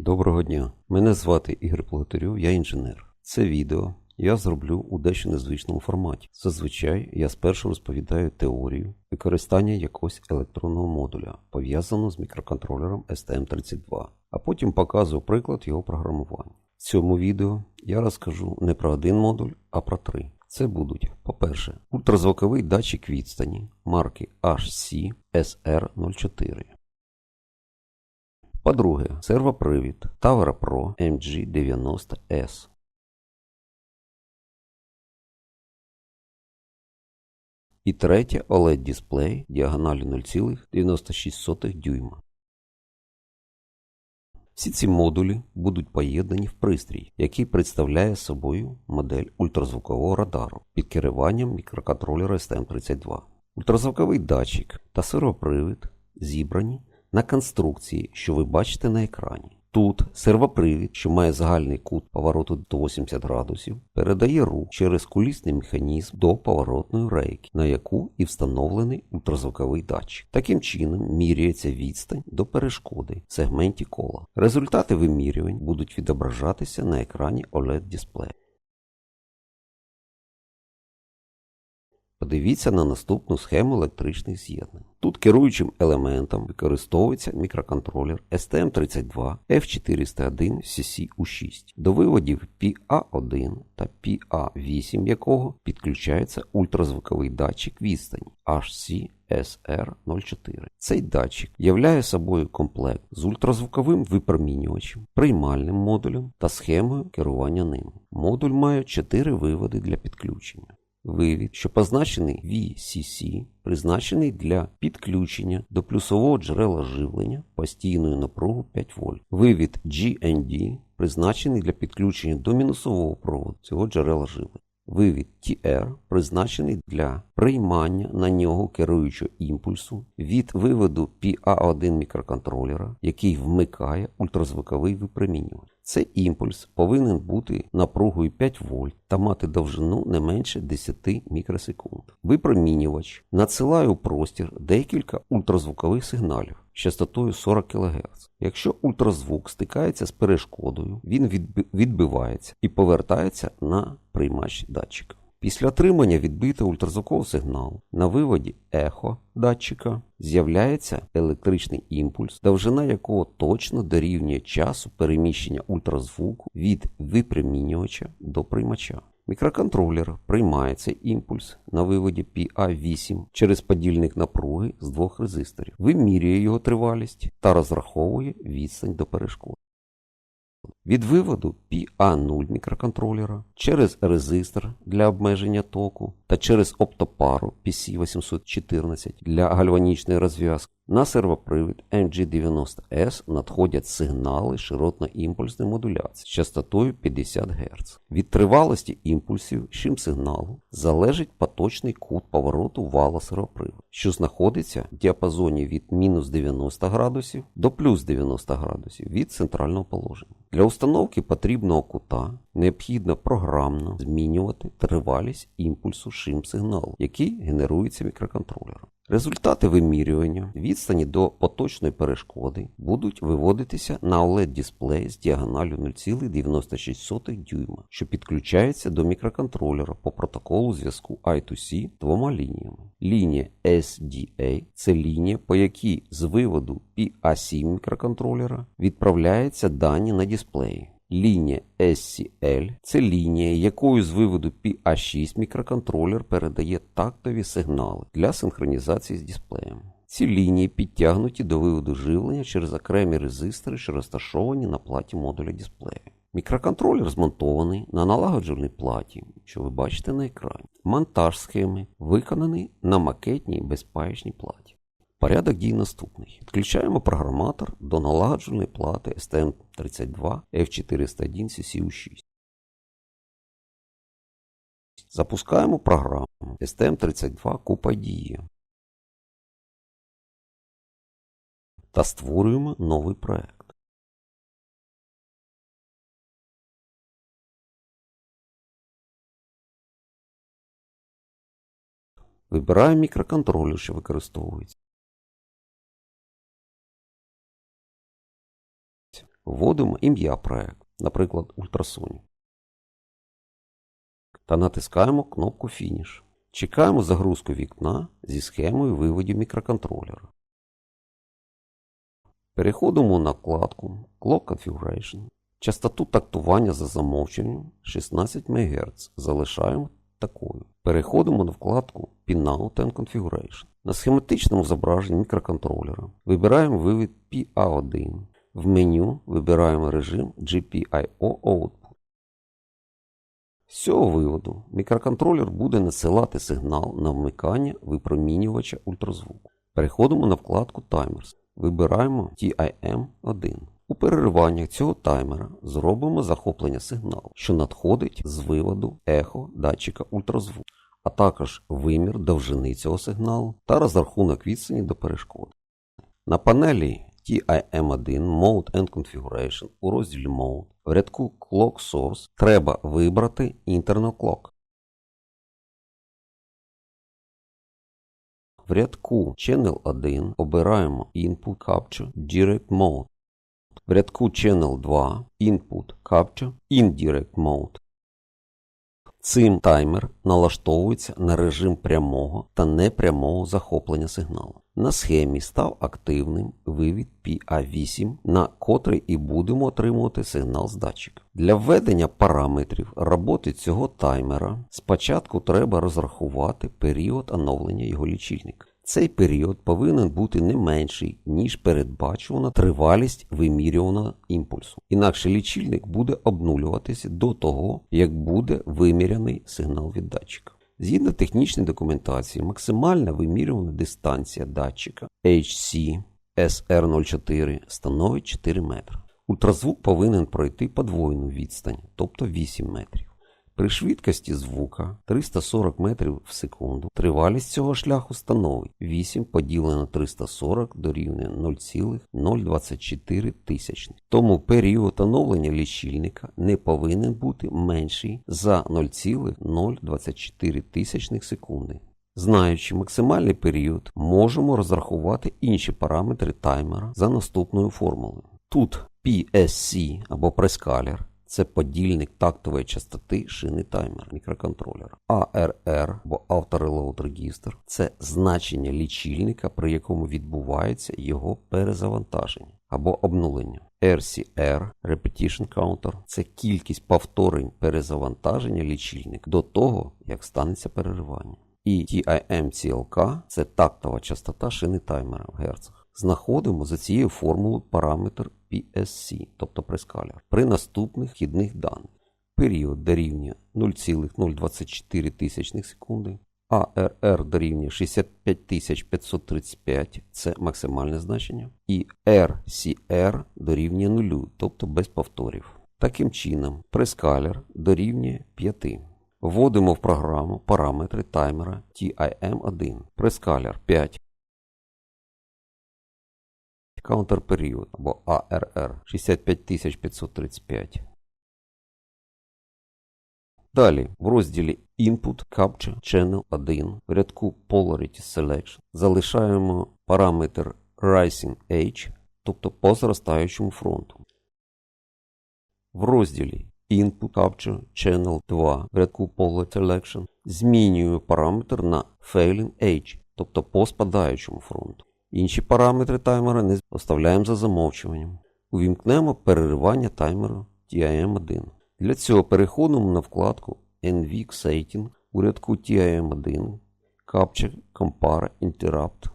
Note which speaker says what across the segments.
Speaker 1: Доброго дня. Мене звати Ігор Плотарюк, я інженер. Це відео я зроблю у дещо незвичному форматі. Зазвичай я спершу розповідаю теорію використання якогось електронного модуля, пов'язаного з мікроконтролером STM32, а потім показую приклад його програмування. В цьому відео я розкажу не про один модуль, а про три. Це будуть, по-перше, ультразвуковий датчик відстані марки HC SR04. По-друге, сервопривід Tavera Pro MG90S. І третє OLED дисплей діагоналю 0,96 дюйма. Всі ці модулі будуть поєднані в пристрій, який представляє собою модель ультразвукового радару під керуванням мікроконтролера STM32. Ультразвуковий датчик та сервопривід зібрані на конструкції, що ви бачите на екрані. Тут сервопривід, що має загальний кут повороту до 80 градусів, передає рух через кулісний механізм до поворотної рейки, на яку і встановлений ультразвуковий датчик. Таким чином міряється відстань до перешкоди в сегменті кола. Результати вимірювань будуть відображатися на екрані OLED дисплею. Подивіться на наступну схему електричних з'єднань. Тут керуючим елементом використовується мікроконтролер STM32 F401 CCU6, до виводів PA1 та PA8 якого підключається ультразвуковий датчик відстані HC SR04. Цей датчик являє собою комплект з ультразвуковим випромінювачем, приймальним модулем та схемою керування ним. Модуль має 4 виводи для підключення. Вивід, що позначений VCC, призначений для підключення до плюсового джерела живлення постійною напругу 5 В. Вивід GND призначений для підключення до мінусового проводу цього джерела живлення. Вивід TR призначений для приймання на нього керуючого імпульсу від виводу PA1 мікроконтролера, який вмикає ультразвуковий випромінювач. Цей імпульс повинен бути напругою 5 вольт та мати довжину не менше 10 мікросекунд. Випромінювач надсилає у простір декілька ультразвукових сигналів частотою 40 кГц. Якщо ультразвук стикається з перешкодою, він відбивається і повертається на приймач датчика. Після отримання відбитого ультразвукового сигналу на виводі ехо датчика з'являється електричний імпульс, довжина якого точно дорівнює часу переміщення ультразвуку від випромінювача до приймача. Мікроконтролер приймає цей імпульс на виводі PA8 через подільник напруги з двох резисторів, вимірює його тривалість та розраховує відстань до перешкод. Від виводу PA0 мікроконтролера через резистор для обмеження току та через оптопару PC814 для гальванічної розв'язки на сервопривід MG90S надходять сигнали широтно-імпульсної модуляції з частотою 50 Гц. Від тривалості імпульсів шим сигналу залежить поточний кут повороту вала сервоприводу, що знаходиться в діапазоні від мінус 90 градусів до плюс 90 градусів від центрального положення. Для установки потрібного кута необхідно програмно змінювати тривалість імпульсу шим сигналу, який генерується мікроконтролером. Результати вимірювання відстані до поточної перешкоди будуть виводитися на OLED дисплей з діагоналю 0,96 дюйма, що підключається до мікроконтролера по протоколу зв'язку I2C двома лініями. Лінія SDA це лінія, по якій з виводу PA7 мікроконтролера відправляються дані на дисплеї. Лінія SCL це лінія, якою з виводу PA6 мікроконтролер передає тактові сигнали для синхронізації з дисплеєм. Ці лінії підтягнуті до виводу живлення через окремі резистори, що розташовані на платі модуля дисплею. Мікроконтролер змонтований на налагоджувальній платі, що ви бачите на екрані. Монтаж схеми виконаний на макетній безпаячній платі. Порядок дій наступний. Підключаємо програматор до налагоджувальної плати STM32 F401 CCU6. Запускаємо програму STM32 CUP та створюємо новий проект. Вибираємо мікроконтролер, що використовується. Вводимо ім'я проекту, наприклад, Ultrasonic. Та натискаємо кнопку Фініш. Чекаємо загрузку вікна зі схемою виводів мікроконтролера. Переходимо на вкладку Clock Configuration. Частоту тактування за замовченням 16 МГц залишаємо такою. Переходимо на вкладку Pinout and Configuration. На схематичному зображенні мікроконтролера вибираємо вивід PA1. В меню вибираємо режим GPIO Output. З цього виводу мікроконтролер буде насилати сигнал на вмикання випромінювача ультразвуку. Переходимо на вкладку Timers. Вибираємо TIM1. У перериваннях цього таймера зробимо захоплення сигналу, що надходить з виводу ехо датчика ультразвуку, а також вимір довжини цього сигналу та розрахунок відстані до перешкоди. На панелі TIM1 Mode and Configuration у розділі Mode в рядку Clock Source треба вибрати Internal Clock. В рядку Channel 1 обираємо Input Capture Direct Mode. В рядку Channel 2 Input Capture Indirect Mode. Цим таймер налаштовується на режим прямого та непрямого захоплення сигналу. На схемі став активним вивід PA8, на котрий і будемо отримувати сигнал з датчика. Для введення параметрів роботи цього таймера спочатку треба розрахувати період оновлення його лічильника. Цей період повинен бути не менший, ніж передбачувана тривалість вимірюваного імпульсу. Інакше лічильник буде обнулюватися до того, як буде виміряний сигнал від датчика. Згідно технічної документації, максимальна вимірювана дистанція датчика HC SR04 становить 4 метри. Ультразвук повинен пройти подвоєну відстань, тобто 8 метрів. При швидкості звука 340 метрів в секунду тривалість цього шляху становить 8 поділено 340 дорівнює 0,024 тисячних. Тому період оновлення лічильника не повинен бути менший за 0,024 тисячних секунди. Знаючи максимальний період, можемо розрахувати інші параметри таймера за наступною формулою. Тут PSC або прескалер це подільник тактової частоти шини таймера мікроконтролера. ARR або Auto Reload Register це значення лічильника, при якому відбувається його перезавантаження або обнулення. RCR Repetition Counter це кількість повторень перезавантаження лічильника до того, як станеться переривання. І TIM-CLK це тактова частота шини таймера в герцах. Знаходимо за цією формулою параметр PSC, тобто прескалер, при наступних вхідних даних. Період дорівнює 0,024 тисячних секунди, ARR дорівнює 65535, це максимальне значення, і RCR дорівнює 0, тобто без повторів. Таким чином, прескалер дорівнює 5. Вводимо в програму параметри таймера TIM1. Прескалер 5. Каунтерперіод або ARR 65535. Далі в розділі Input Capture Channel 1 в рядку Polarity Selection залишаємо параметр Rising Edge, тобто по зростаючому фронту. В розділі Input Capture Channel 2 в рядку Polarity Selection змінюємо параметр на Failing Edge, тобто по спадаючому фронту. Інші параметри таймера не оставляємо за замовчуванням. Увімкнемо переривання таймеру TIM1. Для цього переходимо на вкладку NVIC Setting у рядку TIM1 Capture Compare Interrupt.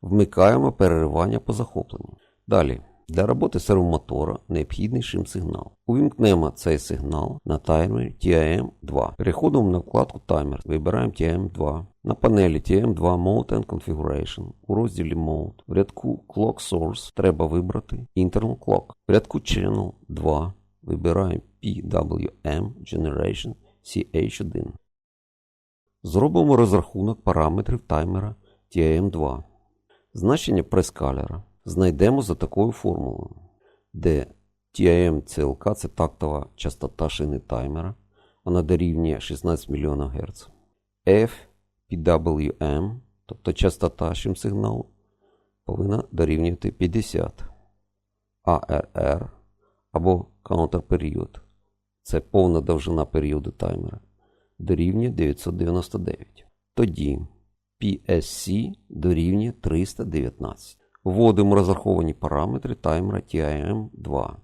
Speaker 1: Вмикаємо переривання по захопленню. Далі. Для роботи сервомотора необхідний шим-сигнал. Увімкнемо цей сигнал на таймері TIM2. Переходимо на вкладку Таймер. Вибираємо TIM2. На панелі TM2 Mode and Configuration у розділі Mode в рядку Clock Source треба вибрати Internal Clock. В рядку Channel 2 вибираємо PWM Generation CH1. Зробимо розрахунок параметрів таймера TIM2. Значення прескалера знайдемо за такою формулою, де TIM CLK це тактова частота шини таймера. Вона дорівнює 16 мільйонів Гц. F PWM, тобто частота шим-сигналу, повинна дорівнювати 50. ARR або counter-період, це повна довжина періоду таймера, дорівнює 999. Тоді PSC дорівнює 319. Вводимо розраховані параметри таймера TIM2.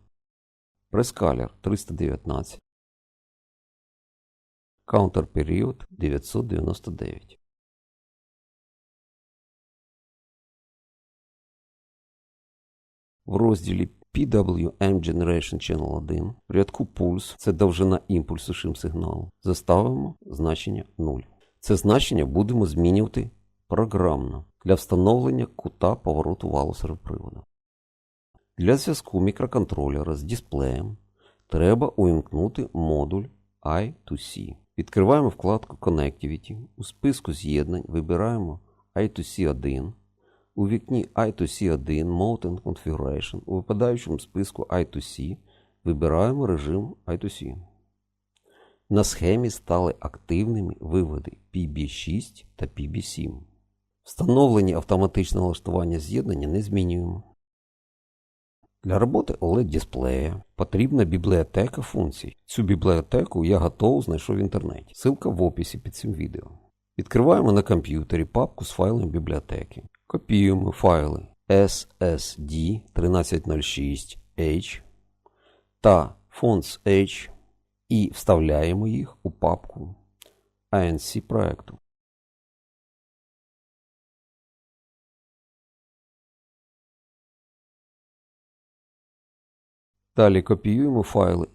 Speaker 1: Прескалер 319. Counter-період 999. В розділі PWM Generation Channel 1 в рядку пульс це довжина імпульсу шим сигналу. Заставимо значення 0. Це значення будемо змінювати програмно для встановлення кута повороту валу сервоприводу. Для зв'язку мікроконтролера з дисплеєм треба увімкнути модуль I2C. Відкриваємо вкладку Connectivity. У списку з'єднань вибираємо I2C1. У вікні I2C1 Mode and Configuration у випадаючому списку I2C вибираємо режим I2C. На схемі стали активними виводи PB6 та PB7. Встановлені автоматичне налаштування з'єднання не змінюємо. Для роботи OLED-дисплея потрібна бібліотека функцій. Цю бібліотеку я готово знайшов в інтернеті. Ссылка в описі під цим відео. Відкриваємо на комп'ютері папку з файлами бібліотеки. Копіюємо файли SSD 1306H та fonts.h і вставляємо їх у папку ANC проекту. Далі копіюємо файли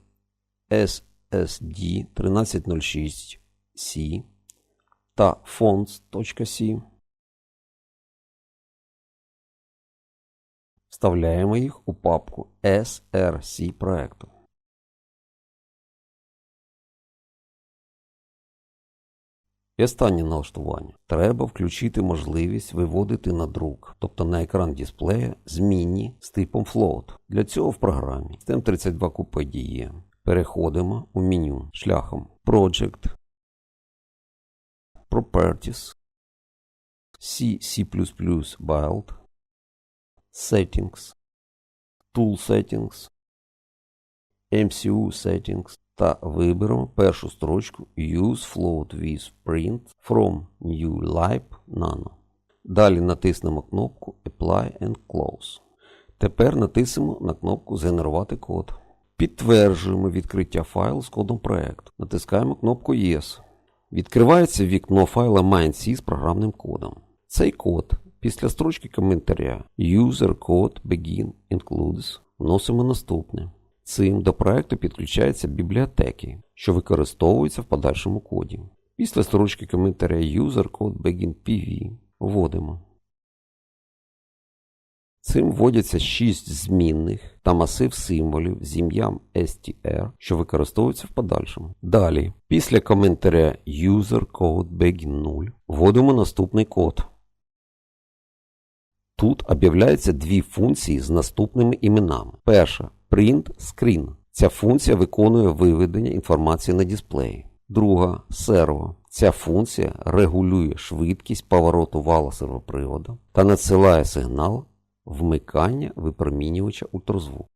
Speaker 1: SSD 1306C та fonts.c. Вставляємо їх у папку SRC проекту. І останнє налаштування. Треба включити можливість виводити на друк, тобто на екран дисплея, змінні з типом float. Для цього в програмі STEM32 Coupe DE переходимо у меню шляхом Project, Properties, C, C++ Build, Settings, Tool Settings, MCU Settings та виберемо першу строчку Use Float with Print from New Lib Nano. Далі натиснемо кнопку Apply and Close. Тепер натиснемо на кнопку Згенерувати код. Підтверджуємо відкриття файлу з кодом проекту. Натискаємо кнопку Yes. Відкривається вікно файла MindC з програмним кодом. Цей код після строчки коментаря User Code Begin Includes вносимо наступне. Цим до проекту підключаються бібліотеки, що використовуються в подальшому коді. Після строчки коментаря User Code Begin PV вводимо. Цим вводяться 6 змінних та масив символів з ім'ям str, що використовуються в подальшому. Далі, після коментаря User Code Begin 0 вводимо наступний код. Тут об'являються дві функції з наступними іменами. Перша Print Screen. Ця функція виконує виведення інформації на дисплеї. Друга серво. Ця функція регулює швидкість повороту вала сервоприводу та надсилає сигнал вмикання випромінювача ультразвуку.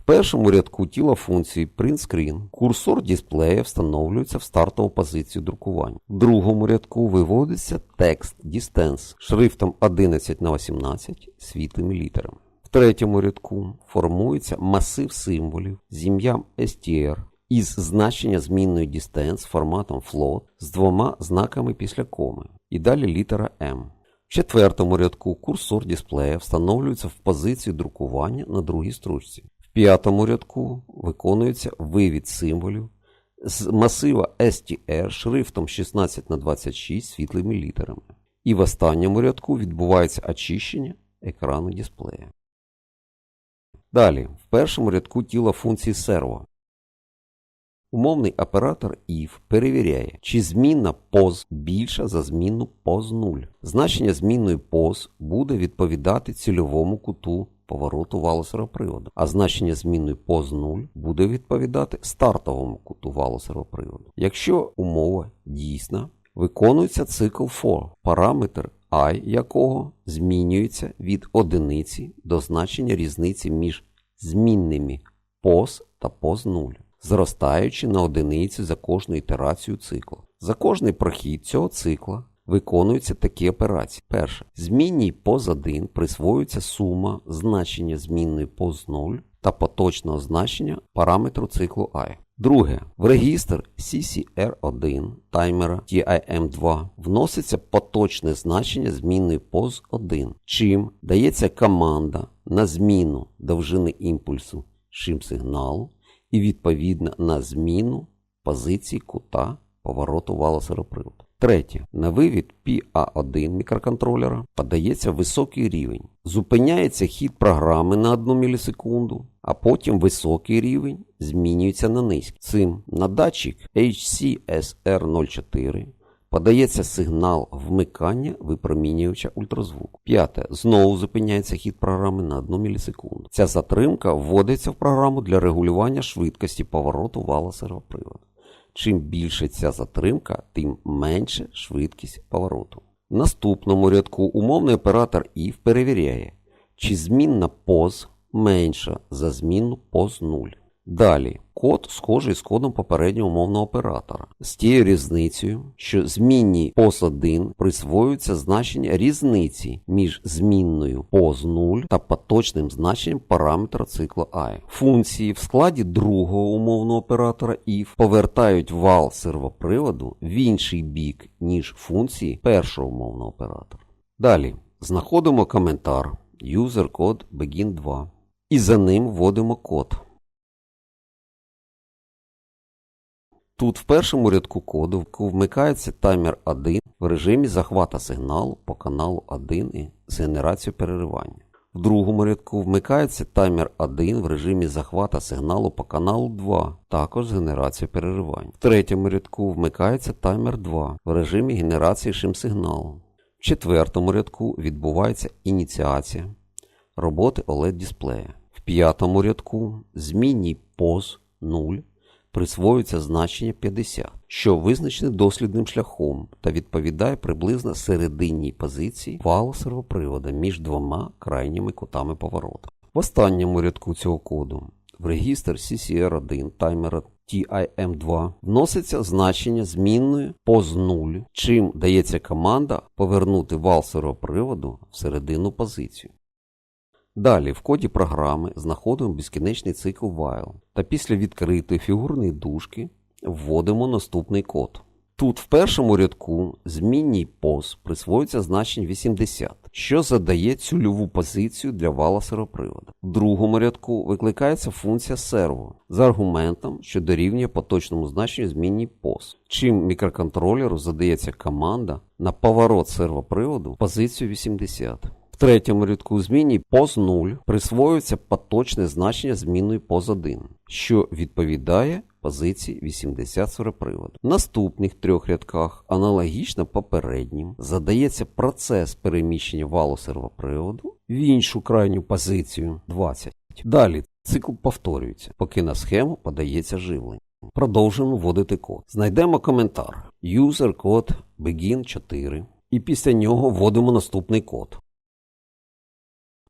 Speaker 1: В першому рядку тіла функції PrintScreen курсор дисплея встановлюється в стартову позицію друкування. В другому рядку виводиться текст Distance шрифтом 11 на 18 світлими літерами. В третьому рядку формується масив символів з ім'ям str із значення змінної distance форматом float з двома знаками після коми. І далі літера M. В четвертому рядку курсор дисплея встановлюється в позицію друкування на другій строчці. В п'ятому рядку виконується вивід символів з масива str шрифтом 16 на 26 світлими літерами. І в останньому рядку відбувається очищення екрану дисплея. Далі, в першому рядку тіла функції серво. Умовний оператор if перевіряє, чи змінна POS більша за змінну POS 0. Значення змінної POS буде відповідати цільовому куту повороту валу сервоприводу, а значення змінної POS 0 буде відповідати стартовому куту валу сервоприводу. Якщо умова дійсна, виконується цикл for, параметр i якого змінюється від одиниці до значення різниці між змінними POS та POS 0, зростаючи на одиниці за кожну ітерацію циклу. За кожний прохід цього цикла виконуються такі операції. Перше. Змінній POS 1 присвоюється сума значення змінної POS 0 та поточного значення параметру циклу I. Друге, в регістр CCR1 таймера TIM2 вноситься поточне значення змінної поз 1, чим дається команда на зміну довжини імпульсу шим сигналу і відповідно на зміну позиції кута повороту вала сироприводу. Третє. На вивід PA1 мікроконтролера подається високий рівень. Зупиняється хід програми на 1 мілісекунду, а потім високий рівень змінюється на низький. Цим на датчик HCSR04 подається сигнал вмикання випромінювача ультразвуку. П'яте. Знову зупиняється хід програми на 1 мілісекунду. Ця затримка вводиться в програму для регулювання швидкості повороту вала сервоприводу. Чим більше ця затримка, тим менше швидкість повороту. В наступному рядку умовний оператор IF перевіряє, чи змінна POS менша за змінну POS 0. Далі код схожий з кодом попереднього умовного оператора. З тією різницею, що змінній POS 1 присвоюється значення різниці між змінною POS 0 та поточним значенням параметра циклу I. Функції в складі другого умовного оператора IF повертають вал сервоприводу в інший бік, ніж функції першого умовного оператора. Далі знаходимо коментар user code begin 2 і за ним вводимо код. Тут в першому рядку коду вмикається таймер 1 в режимі захвата сигналу по каналу 1 і з генерацією переривання. В другому рядку вмикається таймер 1 в режимі захвата сигналу по каналу 2, також з генерацією переривання. В третьому рядку вмикається таймер 2 в режимі генерації шим-сигналу. В четвертому рядку відбувається ініціація роботи OLED-дисплея. В п'ятому рядку змінній POS 0 присвоюється значення 50, що визначене дослідним шляхом та відповідає приблизно серединній позиції валу сервопривода між двома крайніми кутами поворота. В останньому рядку цього коду в регістр CCR1 таймера TIM2 вноситься значення змінної POS 0, чим дається команда повернути вал сервоприводу в середину позицію. Далі в коді програми знаходимо безкінечний цикл while та після відкритої фігурної дужки вводимо наступний код. Тут в першому рядку змінній POS присвоюється значення 80, що задає цільову позицію для вала сервопривода. В другому рядку викликається функція серво з аргументом, що дорівнює поточному значенню змінній POS, чим мікроконтролеру задається команда на поворот сервоприводу в позицію 80. Третьому рядку зміні POS 0 присвоюється поточне значення змінної POS 1, що відповідає позиції 80 сервоприводу. В наступних трьох рядках, аналогічно попереднім, задається процес переміщення валу сервоприводу в іншу крайню позицію 20. Далі цикл повторюється, поки на схему подається живлення. Продовжуємо вводити код. Знайдемо коментар user code begin 4 і після нього вводимо наступний код.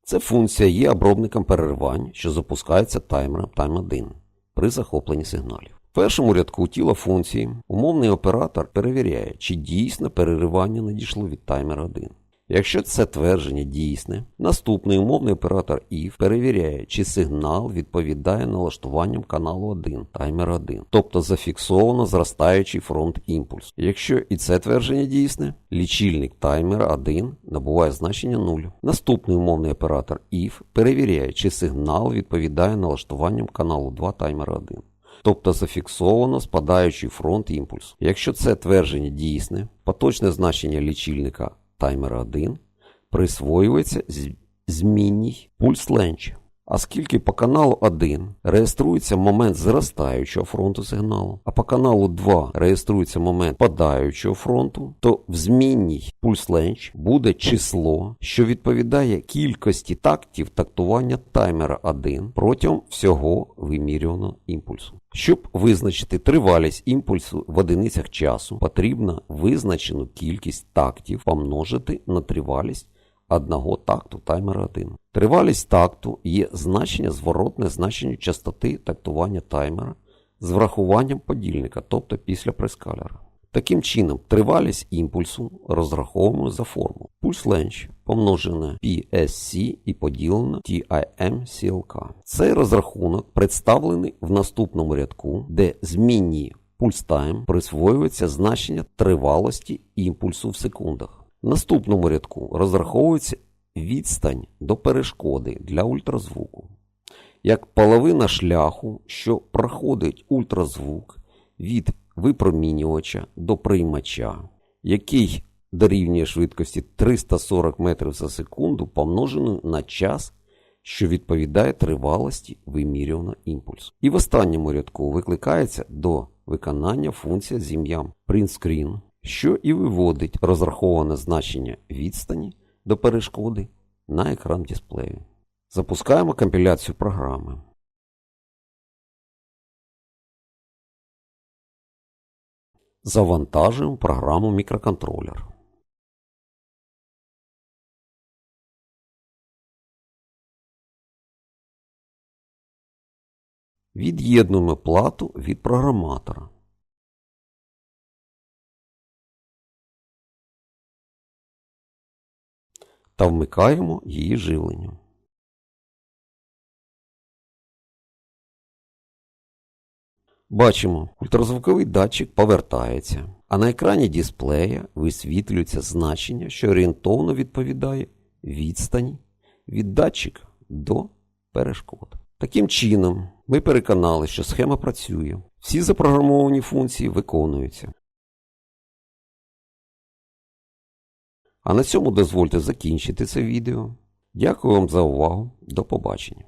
Speaker 1: Це функція є обробником переривань, що запускається таймером time1 при захопленні сигналів. В першому рядку тіла функції умовний оператор перевіряє, чи дійсно переривання надійшло від таймера 1. Якщо це твердження дійсне, наступний умовний оператор IF перевіряє, чи сигнал відповідає налаштуванням каналу 1, таймер 1, тобто зафіксовано зростаючий фронт імпульс. Якщо і це твердження дійсне, лічильник таймера 1 набуває значення 0. Наступний умовний оператор IF перевіряє, чи сигнал відповідає налаштуванням каналу 2 таймера 1. Тобто зафіксовано спадаючий фронт імпульсу. Якщо це твердження дійсне, поточне значення лічильника таймера 1 присвоюється змінній пульс ленч. Оскільки по каналу 1 реєструється момент зростаючого фронту сигналу, а по каналу 2 реєструється момент падаючого фронту, то в змінній пульс ленч буде число, що відповідає кількості тактів тактування таймера 1 протягом всього вимірюваного імпульсу. Щоб визначити тривалість імпульсу в одиницях часу, потрібно визначену кількість тактів помножити на тривалість одного такту таймера 1. Тривалість такту є значення зворотне значенню частоти тактування таймера з врахуванням подільника, тобто після прескалера. Таким чином, тривалість імпульсу розраховуємо за форму. Пульс ленч помножене PSC і поділене TIM-CLK. Цей розрахунок представлений в наступному рядку, де змінні пульс тайм присвоюється значення тривалості імпульсу в секундах. Наступному рядку розраховується відстань до перешкоди для ультразвуку. Як половина шляху, що проходить ультразвук від випромінювача до приймача, який дорівнює швидкості 340 метрів за секунду, помножену на час, що відповідає тривалості вимірюваного імпульсу. І в останньому рядку викликається до виконання функція з ім'ям PrintScreen, що і виводить розраховане значення відстані до перешкоди на екран дисплею. Запускаємо компіляцію програми. Завантажуємо програму мікроконтролер. Від'єднуємо плату від програматора. Та вмикаємо її живлення. Бачимо, ультразвуковий датчик повертається, а на екрані дисплея висвітлюється значення, що орієнтовно відповідає відстані від датчика до перешкод. Таким чином, ми переконали, що схема працює. Всі запрограмовані функції виконуються. А на цьому дозвольте закінчити це відео. Дякую вам за увагу. До побачення.